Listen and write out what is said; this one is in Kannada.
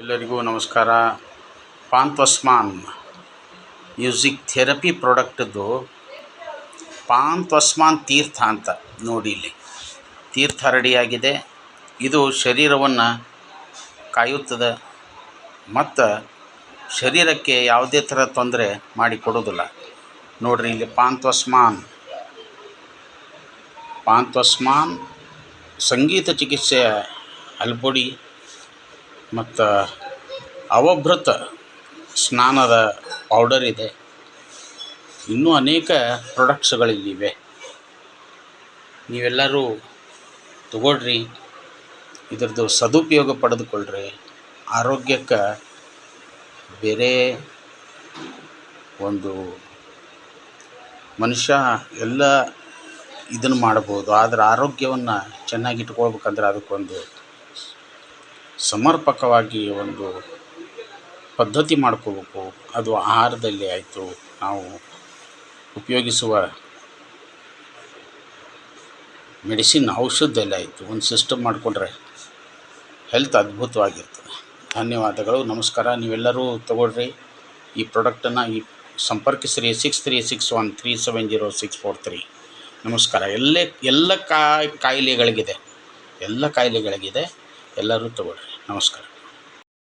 ಎಲ್ಲರಿಗೂ ನಮಸ್ಕಾರ. ಪಾಂತ್ವಸ್ಮಾನ್ ಮ್ಯೂಸಿಕ್ ಥೆರಪಿ ಪ್ರಾಡಕ್ಟದ್ದು ಪಾಂತ್ವಸ್ಮಾನ್ ತೀರ್ಥ ಅಂತ ನೋಡಿ ಇಲ್ಲಿ. ತೀರ್ಥ ರೆಡಿಯಾಗಿದೆ. ಇದು ಶರೀರವನ್ನು ಕಾಯುತ್ತದೆ ಮತ್ತು ಶರೀರಕ್ಕೆ ಯಾವುದೇ ಥರ ತೊಂದರೆ ಮಾಡಿಕೊಡೋದಿಲ್ಲ ನೋಡಿರಿ ಇಲ್ಲಿ ಪಾಂತ್ವಸ್ಮಾನ್. ಪಾಂತ್ವಸ್ಮಾನ್ ಸಂಗೀತ ಚಿಕಿತ್ಸೆಯ ಹಲ್ಪುಡಿ ಮತ್ತು ಅವಭೃತ ಸ್ನಾನದ ಪೌಡರ್ ಇದೆ. ಇನ್ನೂ ಅನೇಕ ಪ್ರಾಡಕ್ಟ್ಸ್ಗಳಿಲ್ಲಿವೆ ನೀವೆಲ್ಲರೂ ತಗೊಳ್ರಿ, ಇದ್ರದ್ದು ಸದುಪಯೋಗ ಪಡೆದುಕೊಳ್ಳ್ರಿ ಆರೋಗ್ಯಕ್ಕೆ ಬೇರೆ ಒಂದು ಮನುಷ್ಯ ಎಲ್ಲ ಇದನ್ನು ಮಾಡ್ಬೋದು ಆದರೆ ಆರೋಗ್ಯವನ್ನು ಚೆನ್ನಾಗಿ ಇಟ್ಕೊಳ್ಬೇಕಂದ್ರೆ ಅದಕ್ಕೊಂದು ಸಮರ್ಪಕವಾಗಿ ಒಂದು ಪದ್ಧತಿ ಮಾಡ್ಕೋಬೇಕು. ಅದು ಆಹಾರದಲ್ಲಿ ಆಯಿತು. ನಾವು ಉಪಯೋಗಿಸುವ ಮೆಡಿಸಿನ್ ಔಷಧದಲ್ಲಿ ಆಯಿತು. ಒಂದು ಸಿಸ್ಟಮ್ ಮಾಡಿಕೊಂಡ್ರೆ ಹೆಲ್ತ್ ಅದ್ಭುತವಾಗಿರ್ತದೆ ಧನ್ಯವಾದಗಳು. ನಮಸ್ಕಾರ. ನೀವೆಲ್ಲರೂ ತಗೊಳ್ರಿ. ಈ ಪ್ರಾಡಕ್ಟನ್ನು ಈ ಸಂಪರ್ಕಿಸ್ರಿ. Six three six one three seven zero six four three. ನಮಸ್ಕಾರ. ಎಲ್ಲೇ, ಎಲ್ಲ ಕಾಯಿ, ಕಾಯಿಲೆಗಳಿಗಿದೆ. ಎಲ್ಲ ಕಾಯಿಲೆಗಳಿಗಿದೆ. ಎಲ್ಲರೂ ತಗೊಳ್ರಿ ನಮಸ್ಕಾರ.